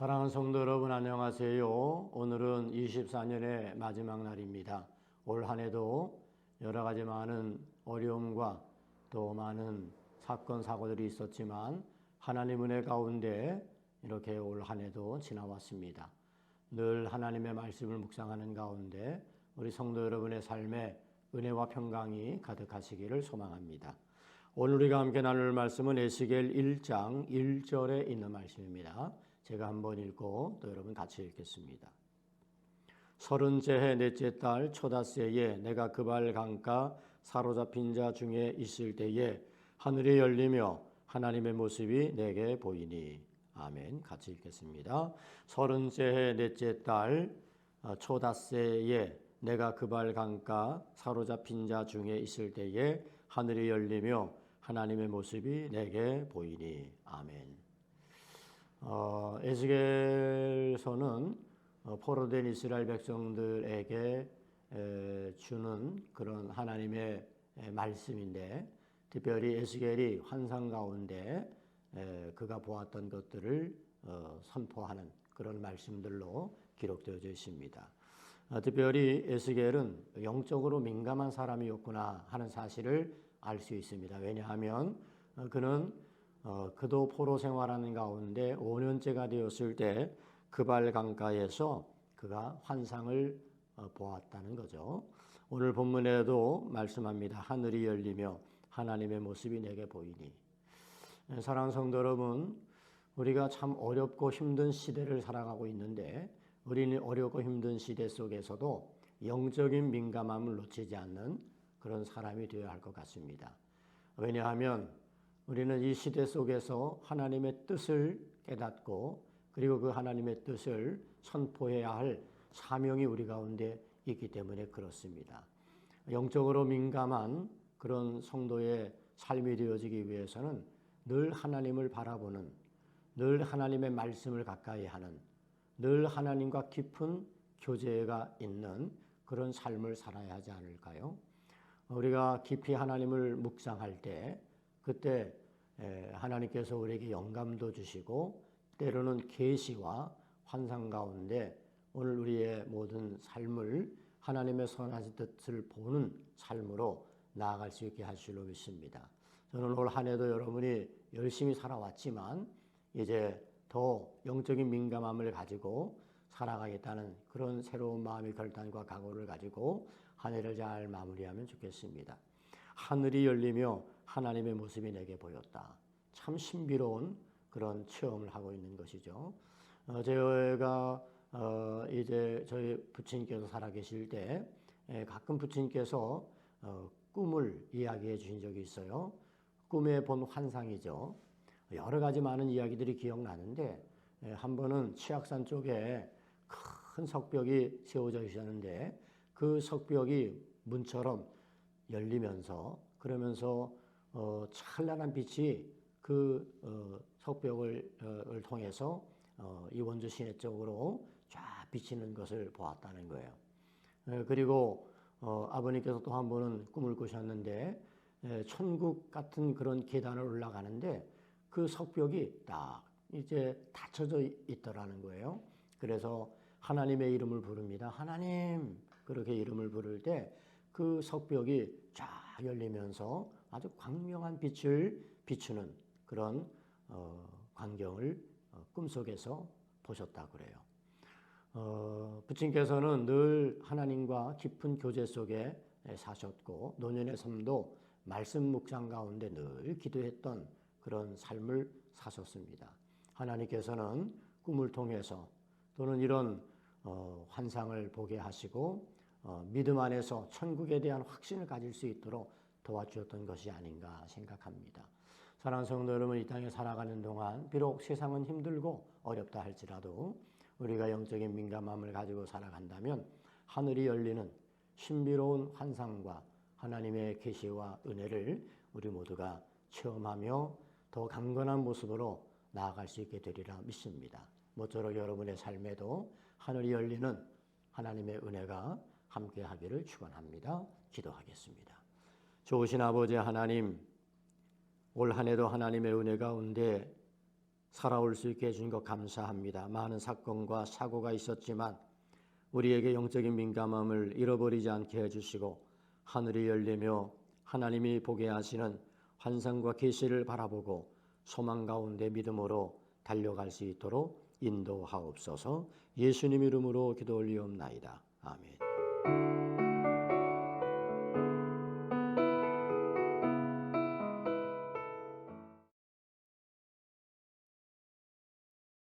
사랑하는 성도 여러분 안녕하세요. 오늘은 24년의 마지막 날입니다. 올 한 해도 여러 가지 많은 어려움과 또 많은 사건 사고들이 있었지만 하나님 은혜 가운데 이렇게 올 한 해도 지나왔습니다. 늘 하나님의 말씀을 묵상하는 가운데 우리 성도 여러분의 삶에 은혜와 평강이 가득하시기를 소망합니다. 오늘 우리가 함께 나눌 말씀은 에스겔 1장 1절에 있는 말씀입니다. 제가 한번 읽고 또 여러분 같이 읽겠습니다. 서른째 해 넷째 달 초다세에 내가 그발 강가 사로잡힌 자 중에 있을 때에 하늘이 열리며 하나님의 모습이 내게 보이니 아멘. 같이 읽겠습니다. 서른째 해 넷째 달 어, 초다세에 내가 그발 강가 사로잡힌 자 중에 있을 때에 하늘이 열리며 하나님의 모습이 내게 보이니 아멘. 어, 에스겔서는 어, 포로된 이스라엘 백성들에게 에, 주는 그런 하나님의 에, 말씀인데 특별히 에스겔이 환상 가운데 에, 그가 보았던 것들을 어, 선포하는 그런 말씀들로 기록되어져 있습니다. 어, 특별히 에스겔은 영적으로 민감한 사람이었구나 하는 사실을 알 수 있습니다. 왜냐하면 어, 그는 어, 그도 포로 생활하는 가운데 5년째가 되었을 때 그발 강가에서 그가 환상을 어, 보았다는 거죠. 오늘 본문에도 말씀합니다. 하늘이 열리며 하나님의 모습이 내게 보이니. 예, 사랑하는 성도 여러분, 우리가 참 어렵고 힘든 시대를 살아가고 있는데 우리는 어렵고 힘든 시대 속에서도 영적인 민감함을 놓치지 않는 그런 사람이 되어야 할 것 같습니다. 왜냐하면 우리는 이 시대 속에서 하나님의 뜻을 깨닫고 그리고 그 하나님의 뜻을 선포해야 할 사명이 우리 가운데 있기 때문에 그렇습니다. 영적으로 민감한 그런 성도의 삶이 되어지기 위해서는 늘 하나님을 바라보는, 늘 하나님의 말씀을 가까이 하는, 늘 하나님과 깊은 교제가 있는 그런 삶을 살아야 하지 않을까요? 우리가 깊이 하나님을 묵상할 때 그때 하나님께서 우리에게 영감도 주시고 때로는 계시와 환상 가운데 오늘 우리의 모든 삶을 하나님의 선하신 뜻을 보는 삶으로 나아갈 수 있게 하시려 믿습니다. 저는 올 한 해도 여러분이 열심히 살아왔지만 이제 더 영적인 민감함을 가지고 살아가겠다는 그런 새로운 마음의 결단과 각오를 가지고 한 해를 잘 마무리하면 좋겠습니다. 하늘이 열리며 하나님의 모습이 내게 보였다. 참 신비로운 그런 체험을 하고 있는 것이죠. 어, 제가 어, 이제 저희 부친께서 살아계실 때 에, 가끔 부친께서 어, 꿈을 이야기해 주신 적이 있어요. 꿈에 본 환상이죠. 여러 가지 많은 이야기들이 기억나는데 에, 한 번은 치악산 쪽에 큰 석벽이 세워져 있었는데 그 석벽이 문처럼 열리면서 그러면서 어, 찬란한 빛이 그 어, 석벽을 어, 통해서 어, 이 원주 시내 쪽으로 쫙 비치는 것을 보았다는 거예요. 에, 그리고 어, 아버님께서 또 한 번은 꿈을 꾸셨는데 에, 천국 같은 그런 계단을 올라가는데 그 석벽이 딱 이제 닫혀져 있더라는 거예요. 그래서 하나님의 이름을 부릅니다. 하나님 그렇게 이름을 부를 때 그 석벽이 쫙 열리면서 아주 광명한 빛을 비추는 그런 어, 광경을 어, 꿈속에서 보셨다 그래요. 어, 부친께서는 늘 하나님과 깊은 교제 속에 사셨고 노년의 삶도 말씀 묵상 가운데 늘 기도했던 그런 삶을 사셨습니다. 하나님께서는 꿈을 통해서 또는 이런 어, 환상을 보게 하시고 어, 믿음 안에서 천국에 대한 확신을 가질 수 있도록 도와주었던 것이 아닌가 생각합니다. 사랑하는 성도 여러분, 이 땅에 살아가는 동안 비록 세상은 힘들고 어렵다 할지라도 우리가 영적인 민감함을 가지고 살아간다면 하늘이 열리는 신비로운 환상과 하나님의 계시와 은혜를 우리 모두가 체험하며 더 강건한 모습으로 나아갈 수 있게 되리라 믿습니다. 모쪼록 여러분의 삶에도 하늘이 열리는 하나님의 은혜가 함께 하기를 축원합니다. 기도하겠습니다. 좋으신 아버지 하나님 올 한 해도 하나님의 은혜 가운데 살아올 수 있게 해준 것 감사합니다. 많은 사건과 사고가 있었지만 우리에게 영적인 민감함을 잃어버리지 않게 해주시고 하늘이 열리며 하나님이 보게 하시는 환상과 계시를 바라보고 소망 가운데 믿음으로 달려갈 수 있도록 인도하옵소서 예수님 이름으로 기도 올리옵나이다. 아멘.